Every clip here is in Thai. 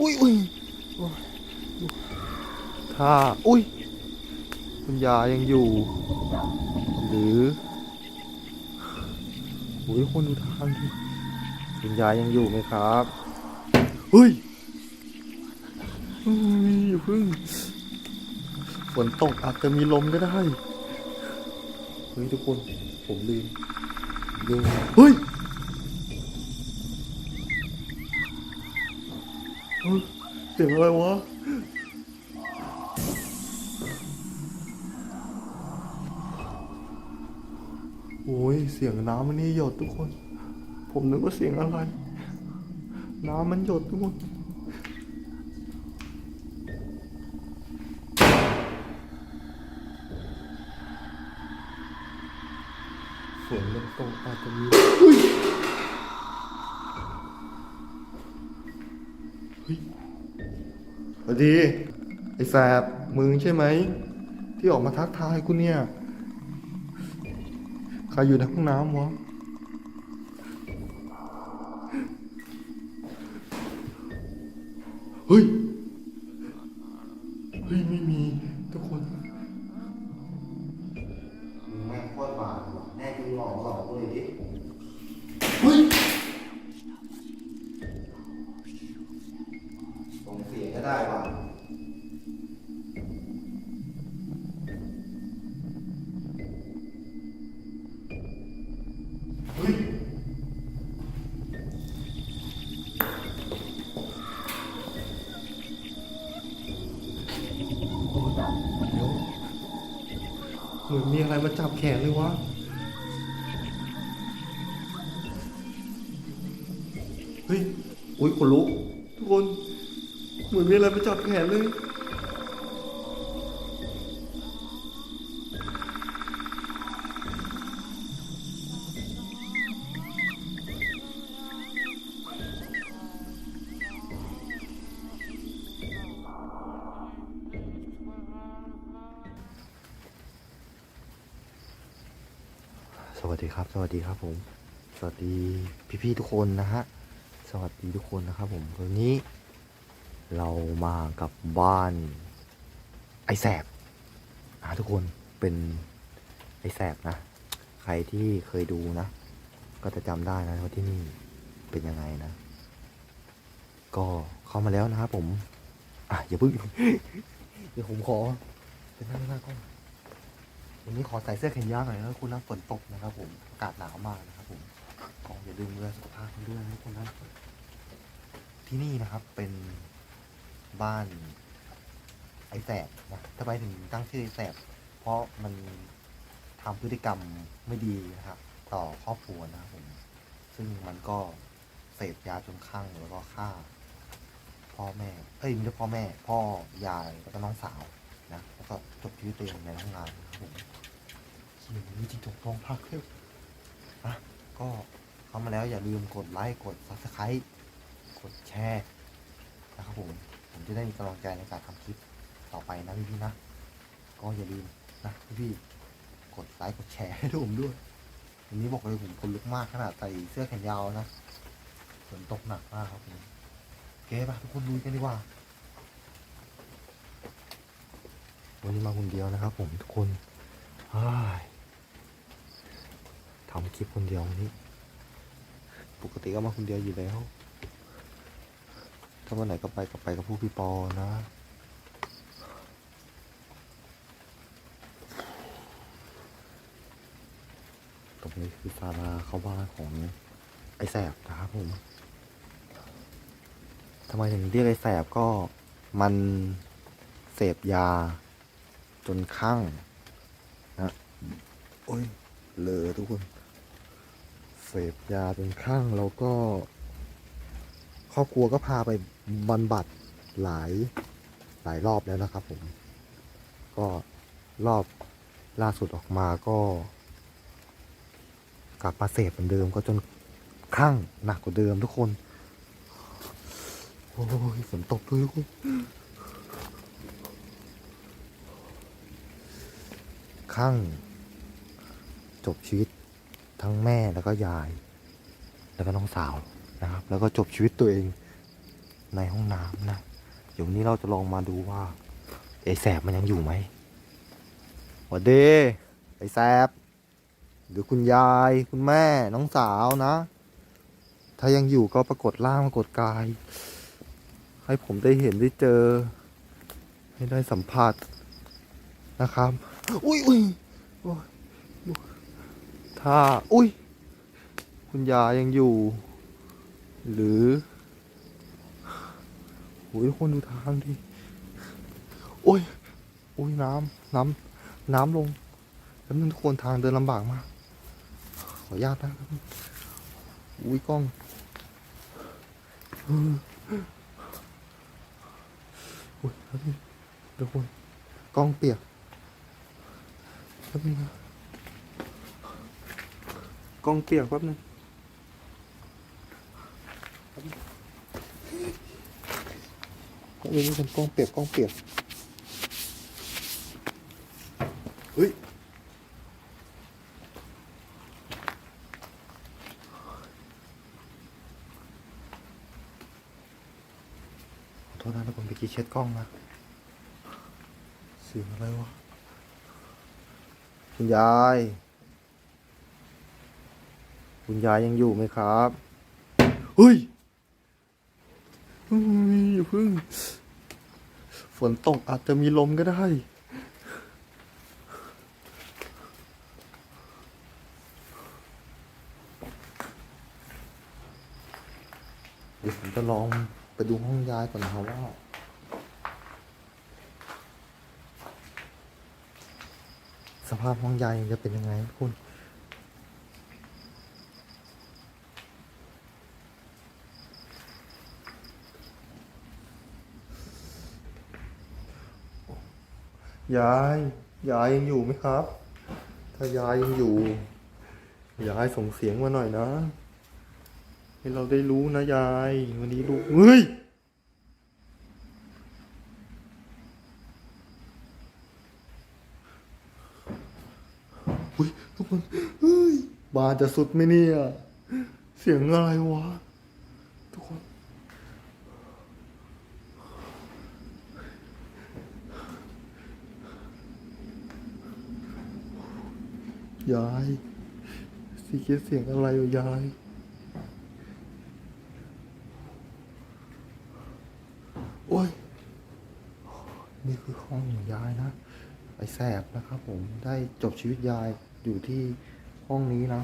อุ้ยอุ้ยถ้าอุ้ยคุณยายยังอยู่ หรืออุ้ยคนดูทางดิคุณยายยังอยู่ไหมครับเฮ้ยเฮ้ยพึ่งฝนตกอาจจะมีลมก็ได้เฮ้ยทุกคนผมลืมลืมเฮ้ย เสียงอะไรวะโอ้ยเสียงน้ำมันนี่หยดทุกคน ผมนึกว่าเสียงอะไร น้ำมันหยดทุกคนฝนมันตกอาจจะมี วัสดี ไอ้แสบมึงใช่ไหม ที่ออกมาทักทายกูเนี่ย ใครอยู่ในห้องน้ำวะ จับแขนเลยวะเฮ้ยอุ้ยขนลุกทุกคน เหมือนมีอะไรมาจับแขนเลย ดีครับผม สวัสดีพี่ๆทุกคนนะฮะ สวัสดีทุกคนนะครับผมวันนี้ เรามากับบ้าน ไอแสบนะทุกคนเป็นไอแสบนะ ใครที่เคยดูนะ ก็จะจำได้นะว่าที่นี่เป็นยังไงนะ ก็เข้ามาแล้วนะครับผม อะอย่าเพิ่งเดี๋ยวผมขอเป็นหน้าหน้ากล้อง วันนี้ขอใส่เสื้อแขนยาวหน่อยนะคุณนะฝนตกนะครับ ผมอากาศหนาวมากนะครับ ผมก็อย่าลืมดูแลสุขภาพกันด้วยนะทุกคนนะที่นี่นะครับเป็นบ้านไอแสบนะทำไมถึงตั้งชื่อไอแสบ เพราะมันทำพฤติกรรมไม่ดีนะครับ ต่อครอบครัวนะครับผม ซึ่งมันก็เสพยาจนคลั่งแล้วก็ฆ่า พ่อแม่ เอ้ยไม่ใช่พ่อแม่ พ่อยายแล้วก็น้องสาว นะแล้วก็จบชีวิตตัวเองในห้องงานนะครับผมขี่นี้จริงจบโรงพักเร็วอะก็เข้ามาแล้วอย่าลืมกดไลค์กด subscribe กดแชร์นะครับผมผมจะได้มีกำลังใจในการทำคลิปต่อไปนะพี่ๆนะ ก็อย่าลืมนะพี่ๆกดไลค์กดแชร์ให้ผมด้วยวันนี้บอกเลยผมคนลุกมากขนาดใส่เสื้อแขนยาวนะฝนตกหนักมากครับผมโอเคปะทุกคนดูกันดีกว่า วันนี้มาคนเดียวนะครับ ผมทุกคนทำคลิปคนเดียววันนี้ ปกติก็มาคนเดียวอยู่แล้ว ถ้าวันไหนก็ไปก็ไปกับผู้พี่ปอนะ ตรงนี้คือศาลาเข้าบ้านของไอ้แสบนะครับผมทำไมถึงเรียกไอ้แสบก็มันเสพยา นคลั่งนะโอ้ยเลอทุกคนเสพยาจนคลั่งแล้วก็ ครอบครัวก็พาไปบำบัดหลายหลายรอบแล้วนะครับผม ก็รอบล่าสุดออกมาก็ กลับมาเสพเหมือนเดิมก็จนคลั่งหนักกว่าเดิมทุกคน โอ้ยฝนตกด้วยทุกคน ข้างจบชีวิตทั้งแม่แล้วก็ยาย แล้วก็น้องสาวนะครับ แล้วก็จบชีวิตตัวเองในห้องน้ำนะ เดี๋ยวนี้เราจะลองมาดูว่าไอแสบมันยังอยู่ไหมหวัดดีไอแสบหรือคุณยายคุณแม่น้องสาวนะ ถ้ายังอยู่ก็ปรากฏร่างปรากฏกาย ให้ผมได้เห็นได้เจอ ให้ได้สัมผัสนะครับ อุ้ยอุ้ยถ้าอุ้ย คุณยายังอยู่ หรือโอ้ยทุกคนดูทางดิโอ้ยโอ้ยน้ำน้ำน้ำลงแล้วนึงทุกคนทางเดินลำบากมาก ขออนุญาตนะอุ้ยกล้องอุ้ยทุกคนกล้องเปียก แป๊บนึงนะกล้องเปียกแป๊บนึงก็เลยนี่เป็นกล้องเปียกกล้องเปียกเฮ้ยขอโทษนะทุกคนเมื่อกี้เช็ดกล้องนะเสียงอะไรวะ คุณยาย คุณยายยังอยู่ไหมครับเฮ้ยอย่าพึ่ง ฝนตกอาจจะมีลมก็ได้เดี๋ยวผมจะลองไปดูห้องยายก่อนนะครับว่า ภาพห้องยายจะเป็นยังไงทุกคนยายยายยังอยู่ไหมครับ ถ้ายายยังอยู่ยายส่งเสียงมาหน่อยนะ ให้เราได้รู้นะยาย วันนี้ลูกเฮ้ยทุกคนเฮ้ย บานจะสุดไหมเนี่ย เสียงอะไรวะ ทุกคน ยายสีเขียเสียงอะไรวะยาย โอ้ย นี่คือห้องของยายนะ ไอ้แสบนะครับผมได้จบชีวิตยายอยู่ที่ ห้องนี้นะ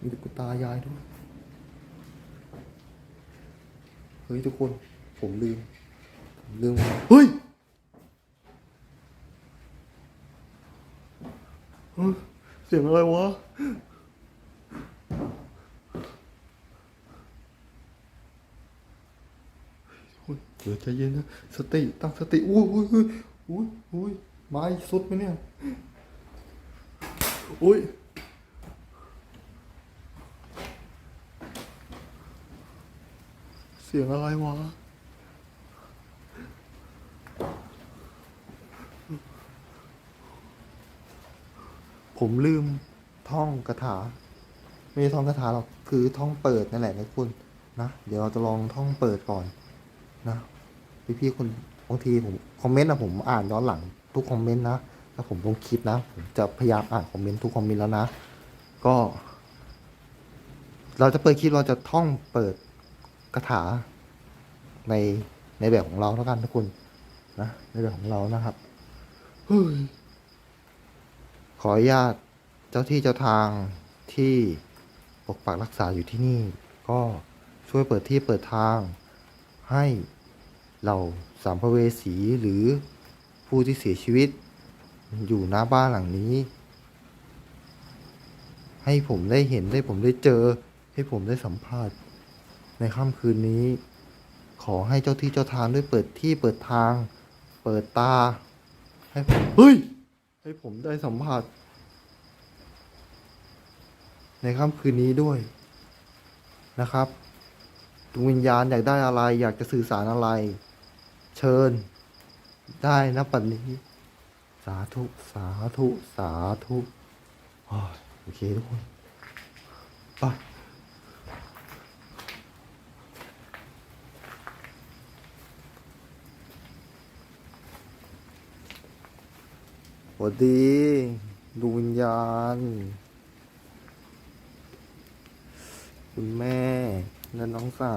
มีตุ๊กตายายด้วย เฮ้ยทุกคน ผมลืม ผมลืม เฮ้ย เสียงอะไรวะเดี๋ยวใจเย็นนะ สติ ตั้งสติ อุ้ยอุ้ยอุ้ยอุ้ยอุ้ยไม้สุดไหมเนี่ย อุ้ยเสียงอะไรวะ ผมลืมท่องคาถา ไม่ใช่ท่องคาถาหรอก คือท่องเปิดนั่นแหละนะคุณ นะ เดี๋ยวเราจะลองท่องเปิดก่อน นะ พี่พี่ๆคนบางทีผมคอมเมนต์นะผมอ่านย้อนหลัง ทุกคอมเมนต์นะ ถ้าผมลงคลิปนะ ผมจะพยายามอ่านคอมเมนต์ทุกคอมเมนต์แล้วนะ ก็ เราจะเปิดคลิปเราจะท่องเปิดคาถาในในแบบของเราแล้วกันทุกคนนะในแบบของเรานะครับเฮ้ยขออนุญาตเจ้าที่เจ้าทางที่ปกปักรักษาอยู่ที่นี่ ก็ช่วยเปิดที่เปิดทางให้เราสามภเวสีหรือผู้ที่เสียชีวิต อยู่หน้าบ้านหลังนี้ ให้ผมได้เห็นได้ผมได้เจอ ให้ผมได้สัมผัสในค่ำคืนนี้ ขอให้เจ้าที่เจ้าทางด้วยเปิดที่เปิดทาง เปิดตา ให้ผมเฮ้ย ให้ผมได้สัมผัส ในค่ำคืนนี้ด้วยนะครับดวงวิญญาณอยากได้อะไร อยากจะสื่อสารอะไร เชิญ ได้นะปัจนี้ สาธุ สาธุ สาธุโอเคทุกคนไปสวัสดีดวงวิญญาณ คุณแม่และน้องสา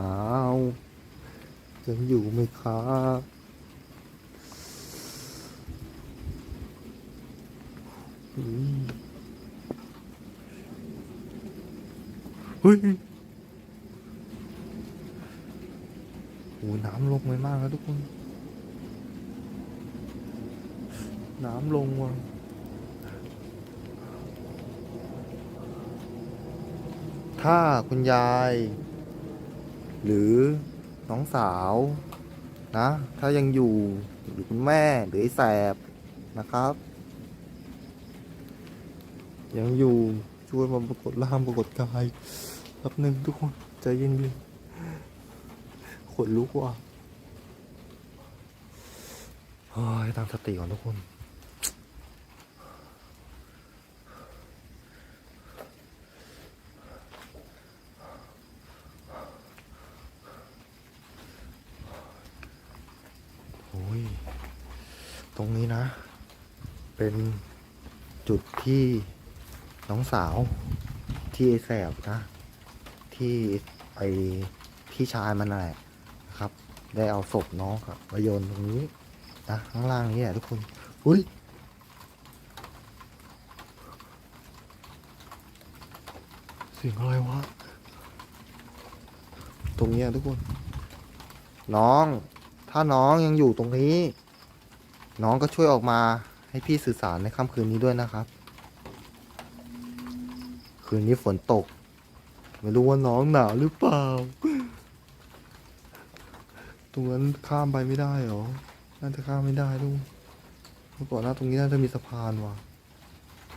ว ยังอยู่ไหมครับ เฮ้ยโอ้น้ำลงไปมากแล้วทุกคน น้ำลงว่ะถ้าคุณยาย หรือน้องสาวนะ ถ้ายังอยู่หรือคุณแม่หรือไอ้แสบนะครับ ยังอยู่ช่วยมาปรากฏร่างปรากฏกายแป๊บหนึ่งทุกคนใจเย็นๆขนลุกว่ะเฮ้ยตั้งสติก่อนทุกคนโอ้ยตรงนี้นะ เป็นจุดที่ น้องสาวที่ไอแสบนะ ที่ไอพี่ชายมันแหละนะครับ ได้เอาศพน้องครับมาโยนตรงนี้นะข้างล่างนี้แหละทุกคนอุ้ยเสียงอะไรวะตรงนี้ทุกคน น้อง ถ้าน้องยังอยู่ตรงนี้ น้องก็ช่วยออกมาให้พี่สื่อสารในค่ำคืนนี้ด้วยนะครับ คืนนี้ฝนตก ไม่รู้ว่าน้องหนาวหรือเปล่า ตรงนั้นข้ามไปไม่ได้หรอ น่าจะข้ามไม่ได้ลูกเมื่อก่อนหน้าตรงนี้น่าจะมีสะพานว่ะ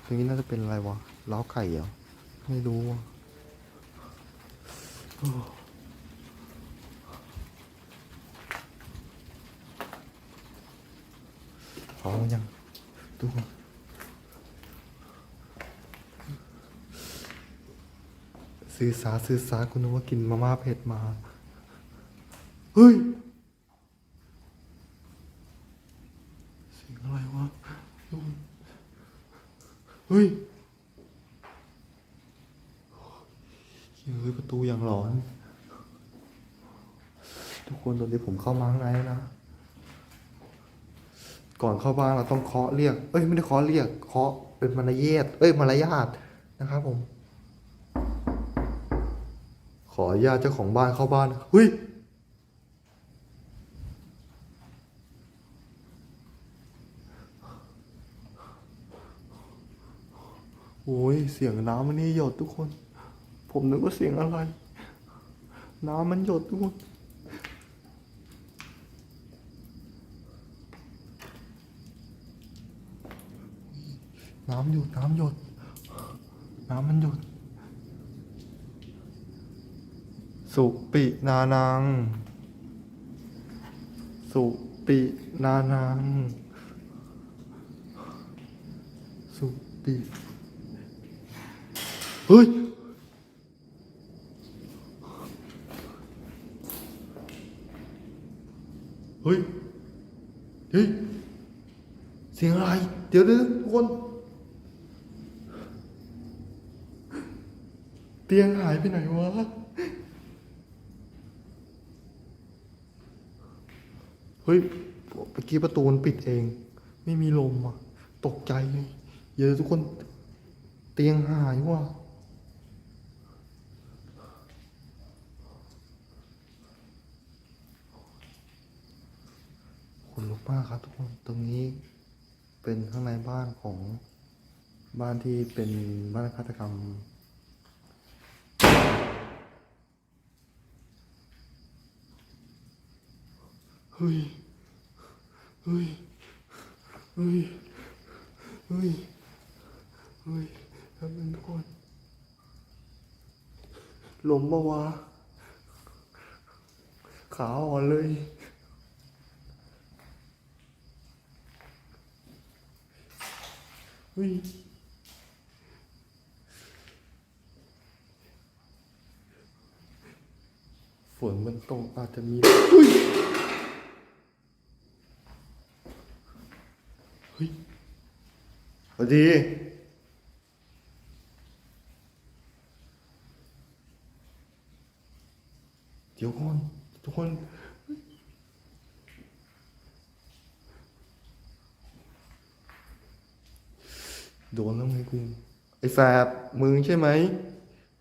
ตรงนี้น่าจะเป็นอะไรวะล้าวไก่เหรอ ไม่รู้ว่ะโอ้พร้อมยังทุกคน สื่อสารสื่อสารคุณนึกว่ากินมาม่าเผ็ดมา เฮ้ยเสียงอะไรวะทุกคนเฮ้ยเฮ้ยประตูอย่างหลอน ทุกคนตอนนี้ผมเข้ามาข้างในแล้วนะ ก่อนเข้าบ้านเราต้องเคาะเรียก เอ้ยไม่ได้เคาะเรียก เคาะเป็นมารยาทเอ้ยมารยาทนะครับผม ออนุญาตเจ้าของบ้านเข้าบ้านเฮ้ยโอ้ยเสียงน้ำมันนี่หยดทุกคน ผมนึกว่าเสียงอะไร น้ำมันหยดทุกคนน้ำหยดน้ำหยด น้ำมันหยด สุปินานัง สุปินานัง สุปิเฮ้ยเฮ้ย เฮ้ย เสียงอะไร เดี๋ยวเดี๋ยวทุกคน เตียงหายไปไหนวะ เฮ้ยเมื่อกี้ประตูมันปิดเอง ไม่มีลมอะ ตกใจเลยเดี๋ยวทุกคนเตียงหายว่ะคนลุกมากครับทุกคน ตรงนี้เป็นข้างในบ้านของบ้านที่เป็นบ้านฆาตกรรม เฮ้ย ฮ้ยเฮ้ยเฮ้ยเฮ้ยครับนึงทุกคนลมปะวะขาอ่อนเลยเฮ้ยฝนมันตกอาจจะมี ฮ้ยสวัสดีเดี๋ยวก่อนทุกคนโดนแล้วไงกูไอ้แสบมึงใช่ไหม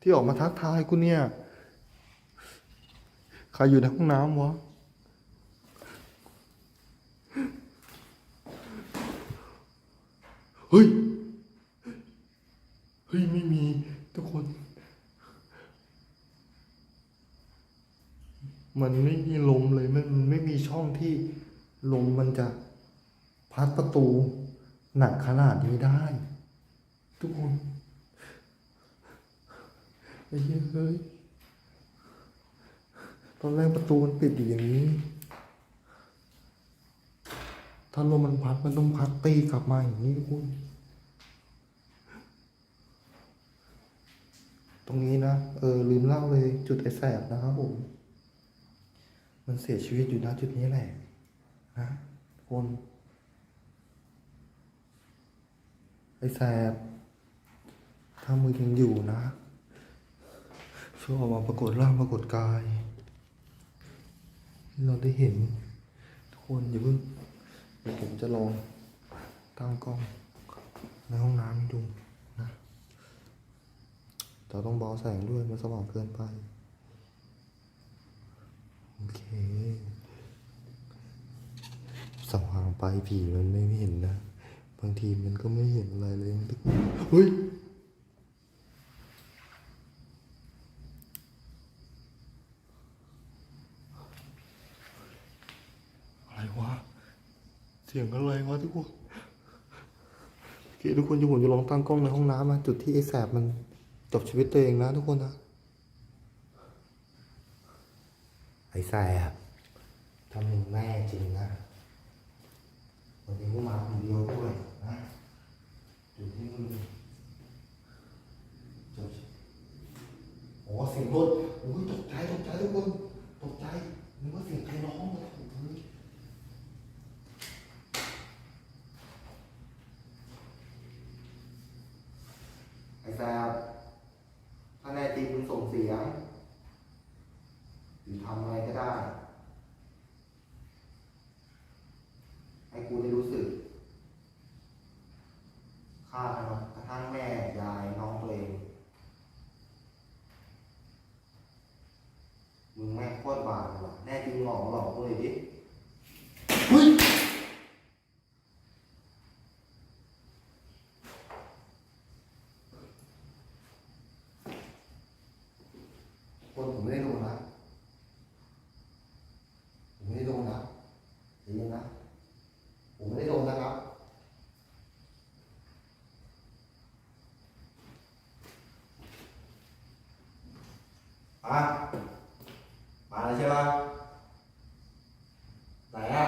ที่ออกมาทักทายกูเนี่ย ใครอยู่ในห้องน้ำวะ เฮ้ย เฮ้ย ไม่มีทุกคน มันไม่มีลมเลย มันไม่มีช่องที่ลมมันจะพัดประตูหนักขนาดนี้ได้ ทุกคนไอ้เฮ้ย ตอนแรกประตูมันปิดอยู่อย่างนี้ ถ้าลมมันพัดมันต้องพัดตีกลับมาอย่างนี้ทุกคนตรงนี้นะ เออ ลืมเล่าเลยจุดไอแสบนะครับผม มันเสียชีวิตอยู่นะจุดนี้แหละ นะคนไอแสบ ถ้ามึงยังอยู่นะช่วยออกมาปรากฏร่างปรากฏกาย เราได้เห็น ทุกคนอย่าเพิ่ง ดี๋ยวผมจะลองตั้งกล้องในห้องน้ำดูนะแต่ต้องเบาแสงด้วยมันสว่างเกินไป โอเค สว่างไปผีมันไม่เห็นนะ บางทีมันก็ไม่เห็นอะไรเลยเฮ้ย อะไรวะ เสียงอะไรวะทุกคนโอเคทุกคนจะผมจะลองตั้งกล้องในห้องน้ำนะจุดที่ไอ้แสบมันจบชีวิตตัวเองนะทุกคนนะ ไอ้แสบถ้ามึงแม่จริงนะวันนี้กูมาคนเดียวด้วยนะจุดที่มึงจบโอ้เสียงรถโอ้ยตกใจตกใจทุกคน ตกใจนึกว่าเสียงใครร้องเลยโอ้ย ไอ้ แซบถ้าแน่จริงคุณส่งเสียงหรือทำอะไรก็ได้ ให้กูได้รู้สึกฆ่ามันกระทั่งแม่ ยาย น้องตัวเอง มึงแม่งโคตรบาปเลยว่ะแน่จริงหลอกหลอกกูเลยดิเฮ้ย คนผมไม่ได้โดนนะ ผมไม่ได้โดนนะใจเย็นนะ ผมไม่ได้โดนนะครับ อะมาแล้วใช่ปะไหนอะ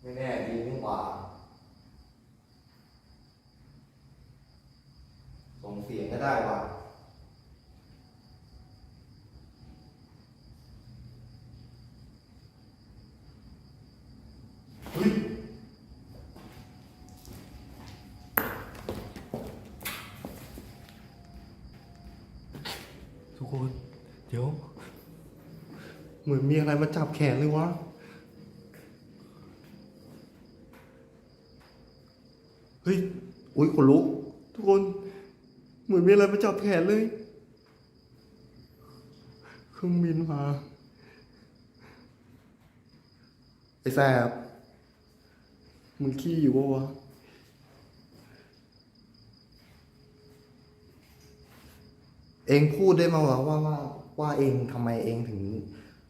ไม่แน่ดีนี่หว่าส่งเสียงก็ได้ว่ะเฮ้ย ทุกคน เดี๋ยว เห มือนมีอะไรมาจับแขนเลยวะเฮ้ยอุ้ยขนลุกทุกคน เหมือนมีอะไรมาจับแขนเลยเครื่องบินมาไอ้แสบมึงขี้อยู่ปะวะเองพูดได้มาว่าว่าว่าว่าเองทำไมเองถึง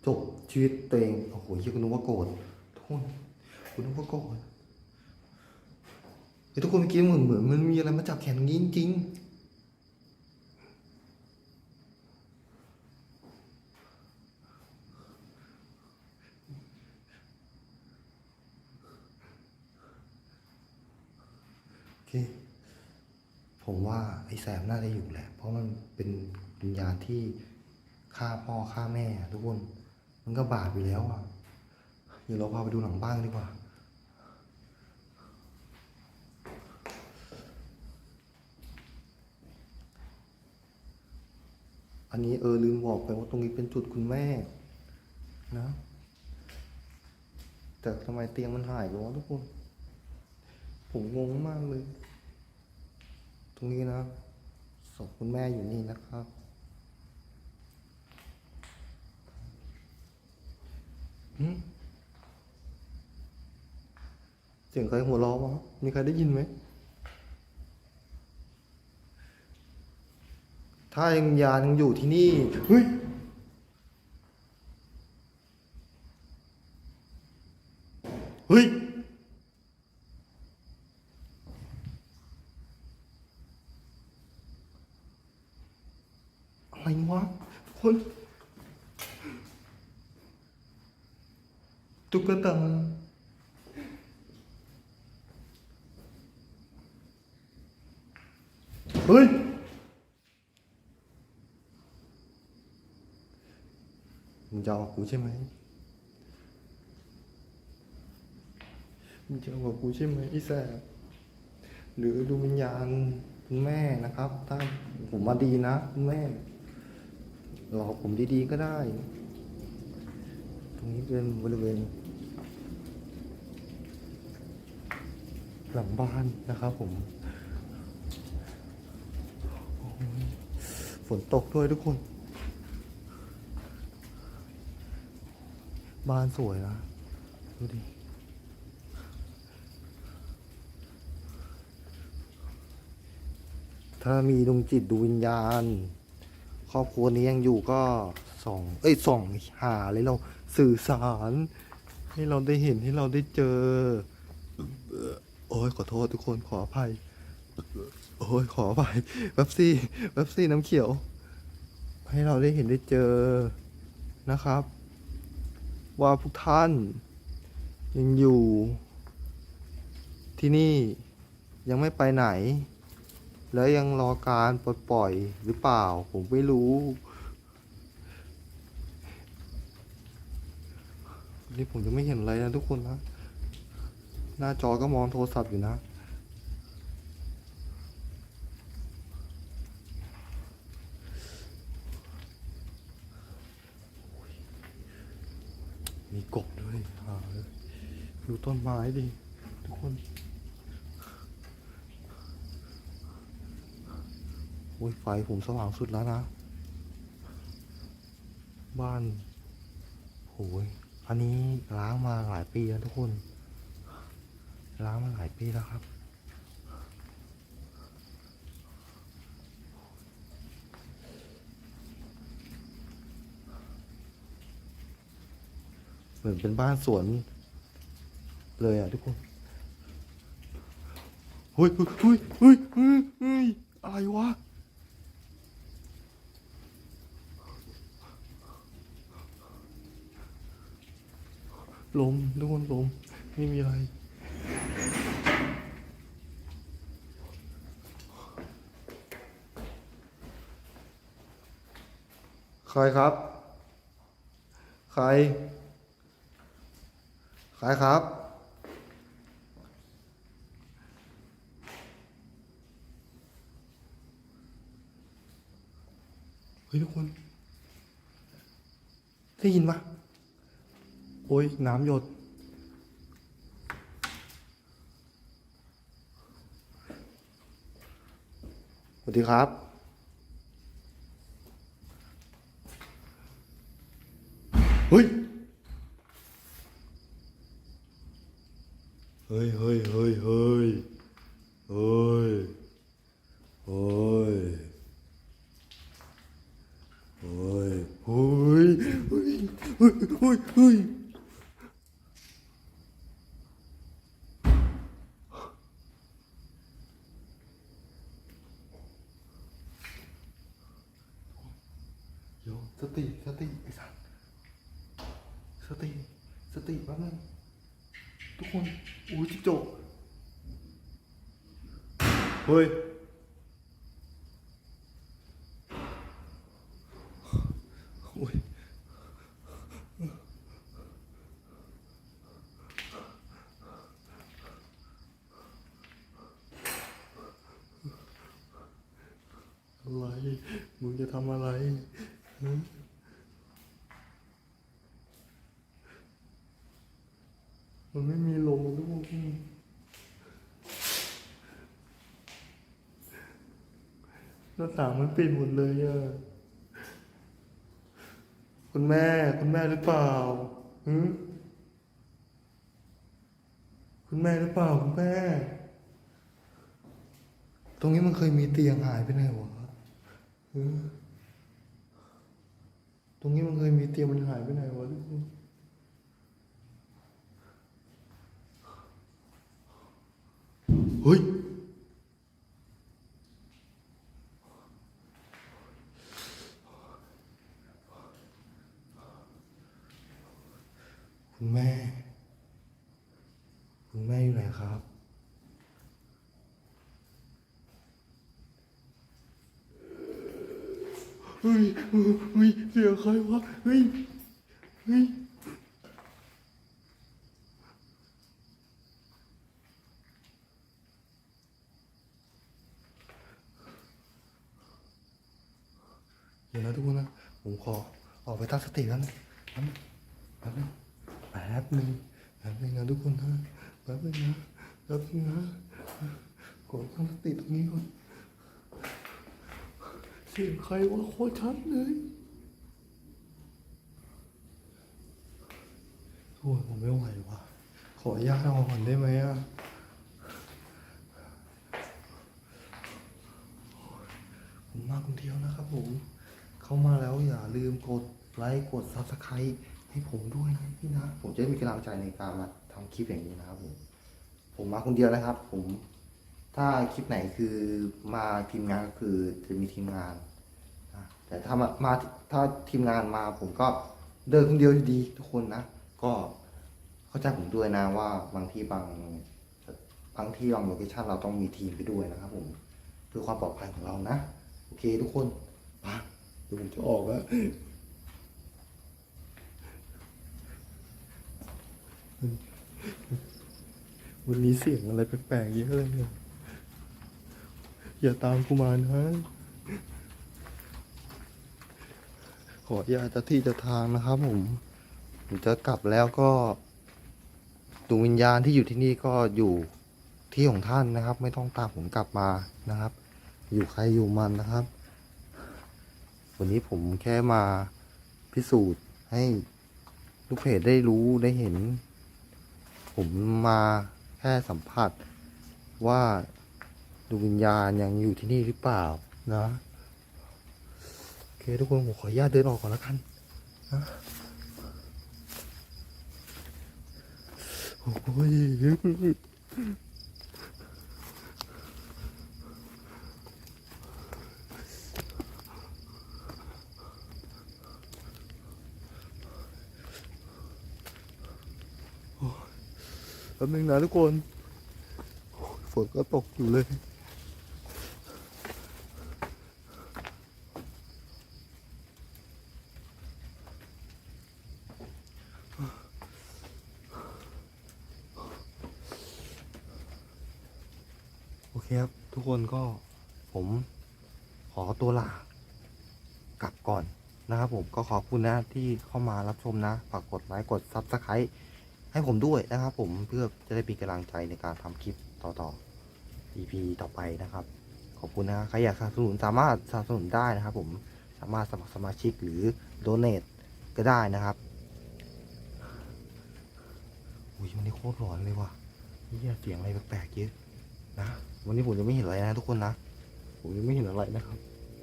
จบชีวิตตัวเองโอ้โหเฮียคุณนึกว่าโกรธทุกคนคุณนึกว่าโกรธไอ้ทุกคนเมื่อกี้เหมือนเหมือนมันมีอะไรมาจับแขนงี้จริงโอเคผมว่าไอ้แสบน่าจะอยู่แหละ เพราะมันเป็นวิญญาณที่ฆ่าพ่อฆ่าแม่ทุกคน มันก็บาดไปแล้วอะเดี๋ยวเราพาไปดูหลังบ้านกันดีกว่า อันนี้เออลืมบอกไปว่าตรงนี้เป็นจุดคุณแม่นะ แต่ทำไมเตียงมันหายไปวะทุกคน ผมงงมากเลย ตรงนี้นะศพคุณแม่อยู่นี่นะครับ หืม เสียงใครหัวเราะวะมีใครได้ยินไหม ถ้ายังยานยังอยู่ที่นี่ เฮ้ย เฮ้ยอะไรวะคน ตุ๊กตาเฮ้ยมึงจะเอากับกูใช่ไหมมึงจะเอากับกูใช่ไหมอีแสบหรือดูวิญญาณคุณแม่นะครับ ถ้าผมมาดีนะคุณแม่หลอกผมดีๆก็ได้ ตรงนี้เป็นบริเวณ หลังบ้านนะครับผมฝนตกด้วยทุกคน บ้านสวยนะ ดูดิถ้ามีดวงจิตดูวิญญาณ ครอบครัวนี้ยังอยู่ก็ส่องเอ้ยส่องหาเลยเราสื่อสาร ให้เราได้เห็นให้เราได้เจอ โอ้ยขอโทษทุกคนขออภัย โอ้ยขออภัยแป๊บซี่แป๊บซี่น้ำเขียว ให้เราได้เห็นได้เจอนะครับ ว่าพวกท่าน ยังอยู่ ที่นี่ยังไม่ไปไหน แล้วยังรอการปลดปล่อยหรือเปล่า ผมไม่รู้ นี่ผมยังไม่เห็นอะไรนะทุกคนนะ หน้าจอก็มองโทรศัพท์อยู่นะมีกบด้วยดูต้นไม้ดิทุกคนโอ้ยไฟผมสว่างสุดแล้วนะ บ้านโอ้ยอันนี้ล้างมาหลายปีแล้วทุกคน ล้างมาหลายปีแล้วครับ เหมือนเป็นบ้านสวน เลยอะทุกคนเฮ้ยเฮ้ยเฮ้ยเฮ้ยเฮ้ยอะไรวะลมทุกคนลมไม่มีอะไร ใครครับ ใคร ใครครับ เฮ้ยทุกคน ได้ยินปะโอ้ย น้ำหยดสวัสดีครับ เฮ้ย เฮ้ยเฮ้ยเฮ้ยเฮ้ยเฮ้ยเฮ้ยเฮ้ยเฮ้ยเฮ้ยเฮ้ยเฮ้ยเฮ้ยโยสติส ติ สติแป๊บนึงทุกคนอุ้ยจิงจกเฮ้ยอุ้ยอะไรมึงจะทำอะไร ต่างมันปิดหมดเลยอะคุณแม่ คุณแม่หรือเปล่าหืคุณแม่หรือเปล่าคุณแม่ ตรงนี้มันเคยมีเตียงหายไปไหนวะเอตรงนี้มันเคยมีเตียงมันหายไปไหนวะเฮ้ย แม่ คุณแม่อยู่ไหนครับ เฮ้ยเฮ้ยเสียงใครวะเฮ้ยเฮ้ยเดี๋ยวนะทุกคนนะ ผมขอออกไปตั้งสติแล้วนะแป๊บนึงแป๊บนึงแป๊บนึงนะทุกคนนะแป๊บนึงนะแป๊บนึงนะขอตั้งสติตรงนี้ก่อนเสียงใครวะโคตรชัดเลยโอ้ยผมไม่ไหววะขออนุญาตเอาก่อนได้ไหมอะผมมาคนเดียวนะครับผม เข้ามาแล้วอย่าลืมกดไลค์กดซับสไครต์ ให้ผมด้วยนะพี่นะ ผมจะได้มีกำลังใจในการมาทำคลิปอย่างนี้นะครับผม ผมมาคนเดียวนะครับ ผม ถ้าคลิปไหนคือมาทีมงานก็คือจะมีทีมงานนะแต่ถ้ามามาถ้าทีมงานมาผมก็เดินคนเดียวอยู่ดีทุกคนนะ ก็เข้าใจผมด้วยนะว่าบางที่บางบางที่บางโลเคชั่นเราต้องมีทีมไปด้วยนะครับ ผมเพื่อความปลอดภัยของเรานะ โอเคทุกคนมาเดี๋ยวผมจะออกแล้ว วันนี้เสียงอะไรแปลกๆเยอะเลยเนี่ยอย่าตามกูมานะ ขออย่าจะที่จะทางนะครับผมผมจะกลับแล้วก็ดวงวิญญาณที่อยู่ที่นี่ก็อยู่ที่ของท่านนะครับ ไม่ต้องตามผมกลับมานะครับ อยู่ใครอยู่มันนะครับ วันนี้ผมแค่มาพิสูจน์ให้ลูกเพจได้รู้ได้เห็น ผมมาแค่สัมผัสว่าดวงวิญญาณยังอยู่ที่นี่หรือเปล่านะโอเคทุกคนผมขออนุญาตเดินออกก่อนแล้วกันนะโอ้ย ป๊บนึงนะทุกคนฝนก็ตกอยู่เลยโอเคครับ ทุกคนก็ผมขอตัวลากลับก่อนนะครับผมก็ขอบคุณนะที่เข้ามารับชมนะ ฝากกดไลค์กดซับสไครต์ ให้ผมด้วยนะครับผมเพื่อจะได้มีกำลังใจในการทำคลิปต่อๆ EP ต่อไปนะครับ ขอบคุณนะใครอยากสนับสนุนสามารถสนับสนุนได้นะครับ ผมสามารถสมัครสมาชิกหรือโดเน a ก็ได้นะครับอุ้ยมันนี่โคตรร้อนเลยว่ะนี่เสียงอะไรแปลกๆเยอะนะวันนี้ผมยังไม่เห็นอะไรนะทุกคนนะผมยังไม่เห็นอะไรนะครับ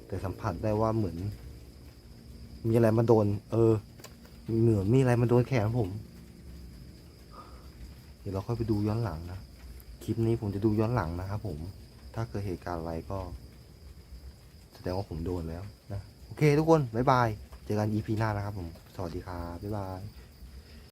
แต่สัมผัสได้ว่าเหมือน มีอะไรมาโดน เออเหนือนมีอะไรมาโดนแขนผม เดี๋ยวเราค่อยไปดูย้อนหลังนะ คลิปนี้ผมจะดูย้อนหลังนะครับผม ถ้าเกิดเหตุการณ์อะไรก็ แสดงว่าผมโดนแล้วนะ โอเคทุกคน บ๊ายบาย เจอกัน EP หน้านะครับผม สวัสดีครับ บ๊ายบาย